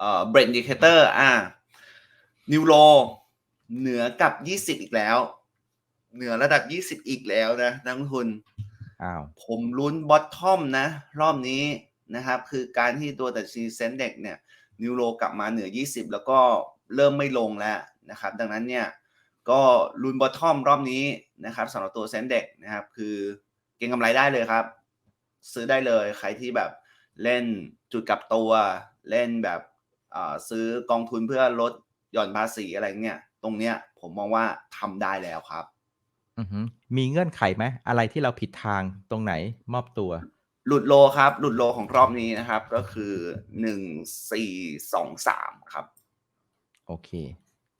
เอ่อเบรดอินดิเคเตอร์อ่านิวโรเหนือกับ 20 อีกแล้ว เหนือระดับ 20 อีกแล้วนะนักลงทุนอ้าวผมลุ้นบอททอมนะ รอบนี้นะครับ คือการที่ตัวดัชนีเซนเด็กเนี่ยนิวโรกลับมาเหนือ 20 แล้วก็เริ่มไม่ลงแล้วนะครับ ดังนั้นเนี่ยก็ลุ้นบอททอมรอบนี้นะครับสำหรับตัวเซนเด็กนะครับ คือเก็งกำไรได้เลยครับ ซื้อได้เลยใครที่แบบเล่นจุดกลับตัวเล่นแบบอ่า ซื้อกองทุนเพื่อลดหย่อนภาษีอะไรเงี้ยตรงเนี้ยผมมองว่าทำได้แล้วครับอือหือมีเงื่อนไขไหมอะไรที่เราผิดทางตรงไหนมอบตัว หลุดโลครับ หลุดโลของรอบนี้นะครับ ก็คือหนึ่งสี่สองสามครับ โอเค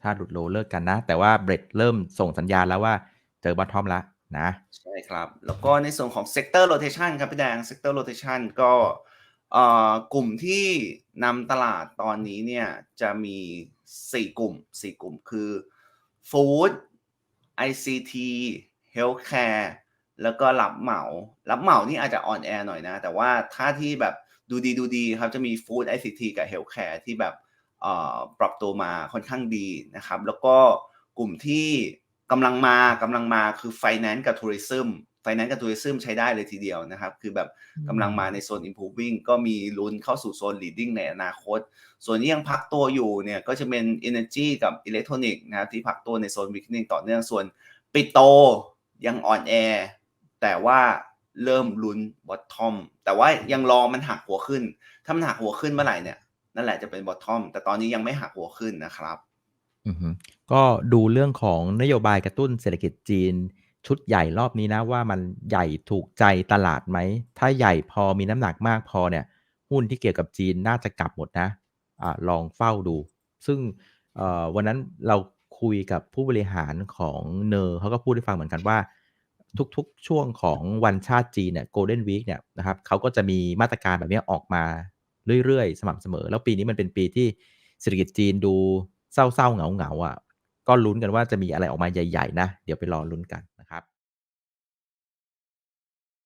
ถ้าหลุดโลเลิกกันนะ แต่ว่าเบรดเริ่มส่งสัญญาณแล้วว่าเจอบอททอมแล้วนะ ใช่ครับ แล้วก็ในส่วนของ sector rotation ครับพี่แดง sector rotation ก็เอ่อก กลุ่มที่นำตลาดตอนนี้เนี่ยจะมี 4 กลุ่ม 4 กลุ่มคือ food ICT healthcare แล้วก็รับเหมา รับเหมานี่อาจจะอ่อนแอหน่อยนะ แต่ว่าถ้าที่แบบดูดีดูดีครับจะมี food ICT กับ healthcare ที่แบบปรับตัวมาค่อนข้างดีนะครับ แล้วก็กลุ่มที่กำลังมากำลังมาคือ finance กับ tourism finance กับ tourism ใช้ได้เลยทีเดียวนะครับ คือแบบกำลังมาในโซน improving ก็มีลุ้นเข้าสู่โซน leading ในอนาคต ส่วนที่ยังพักตัวอยู่เนี่ยก็จะเป็น energy กับ electronic นะครับที่พักตัวในโซน weakening ต่อเนื่องส่วนปิโตยังอ่อนแอแต่ว่าเริ่มลุ้น bottom แต่ว่ายังรอมันหักหัวขึ้น ถ้ามันหักหัวขึ้นเมื่อไหร่เนี่ยนั่นแหละจะเป็น bottom แต่ตอนนี้ยังไม่หักหัวขึ้นนะครับอือหือก็ดูเรื่องของนโยบายกระตุ้นเศรษฐกิจจีน ชุดใหญ่รอบนี้นะว่ามันใหญ่ถูกใจตลาดไหม ถ้าใหญ่พอมีน้ำหนักมากพอเนี่ย หุ้นที่เกี่ยวกับจีนน่าจะกลับหมดนะอ่าลองเฝ้าดู ซึ่งวันนั้นเราคุยกับผู้บริหารของเนอร์เขาก็พูดให้ฟังเหมือนกันว่า ทุกๆ ช่วงของวันชาติจีนเนี่ย Golden Week เนี่ยนะครับเขาก็จะมีมาตรการแบบนี้ออกมาเรื่อยๆ สม่ำเสมอ แล้วปีนี้มันเป็นปีที่เศรษฐกิจจีนดูเศร้าๆเหงาๆอะ ก็ลุ้นกันว่าจะมีอะไรออกมาใหญ่ ๆ นะ เดี๋ยวไปรอลุ้นกันนะครับ